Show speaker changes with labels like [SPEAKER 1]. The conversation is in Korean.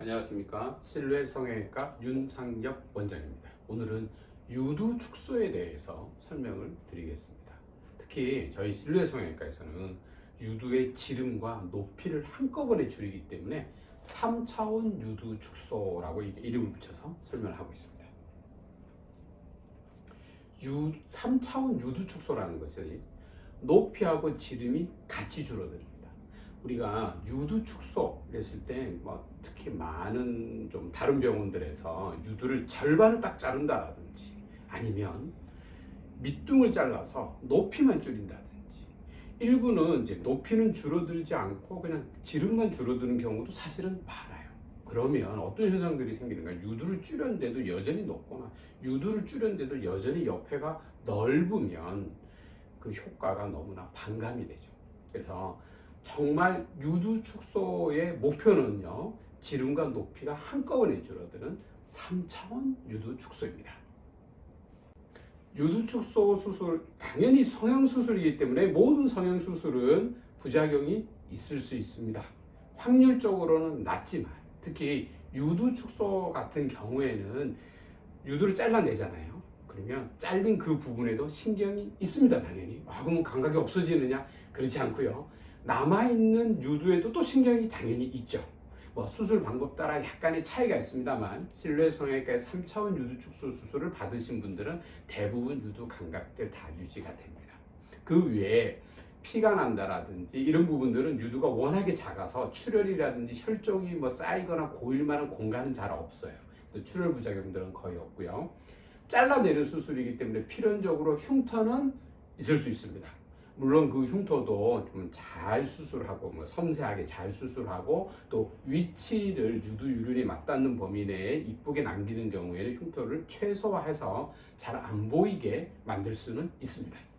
[SPEAKER 1] 안녕하십니까 실내 성형외과 윤상엽 원장입니다. 오늘은 유두 축소에 대해서 설명을 드리겠습니다. 특히 저희 실내 성형외과에서는 유두의 지름과 높이를 한꺼번에 줄이기 때문에 3차원 유두 축소라고 이름을 붙여서 설명을 하고 있습니다. 유, 3차원 유두 축소라는 것이 높이하고 지름이 같이 줄어듭니다. 우리가 유두 축소 했을 때 뭐 특히 많은 좀 다른 병원들에서 유두를 절반을 딱 자른다라든지 아니면 밑둥을 잘라서 높이만 줄인다든지 일부는 이제 높이는 줄어들지 않고 그냥 지름만 줄어드는 경우도 사실은 많아요. 그러면 어떤 현상들이 생기는가? 유두를 줄였는데도 여전히 높거나 유두를 줄였는데도 여전히 옆에가 넓으면 그 효과가 너무나 반감이 되죠. 그래서 정말 유두 축소의 목표는요 지름과 높이가 한꺼번에 줄어드는 3차원 유두 축소입니다. 유두 축소 수술 당연히 성형 수술이기 때문에 모든 성형 수술은 부작용이 있을 수 있습니다. 확률적으로는 낮지만 특히 유두 축소 같은 경우에는 유두를 잘라내잖아요. 그러면 잘린 그 부분에도 신경이 있습니다, 당연히. 아, 그러면 감각이 없어지느냐? 그렇지 않고요. 남아있는 유두에도 또 신경이 당연히 있죠. 뭐 수술 방법 따라 약간의 차이가 있습니다만 실내 성형외과의 3차원 유두 축소 수술을 받으신 분들은 대부분 유두 감각들 다 유지가 됩니다. 그 외에 피가 난다라든지 이런 부분들은 유두가 워낙에 작아서 출혈이라든지 혈종이 뭐 쌓이거나 고일 만한 공간은 잘 없어요. 출혈 부작용들은 거의 없고요. 잘라내는 수술이기 때문에 필연적으로 흉터는 있을 수 있습니다. 물론 그 흉터도 좀 잘 수술하고 뭐 섬세하게 잘 수술하고 또 위치를 유두 유륜이 맞닿는 범위 내에 이쁘게 남기는 경우에는 흉터를 최소화해서 잘 안 보이게 만들 수는 있습니다.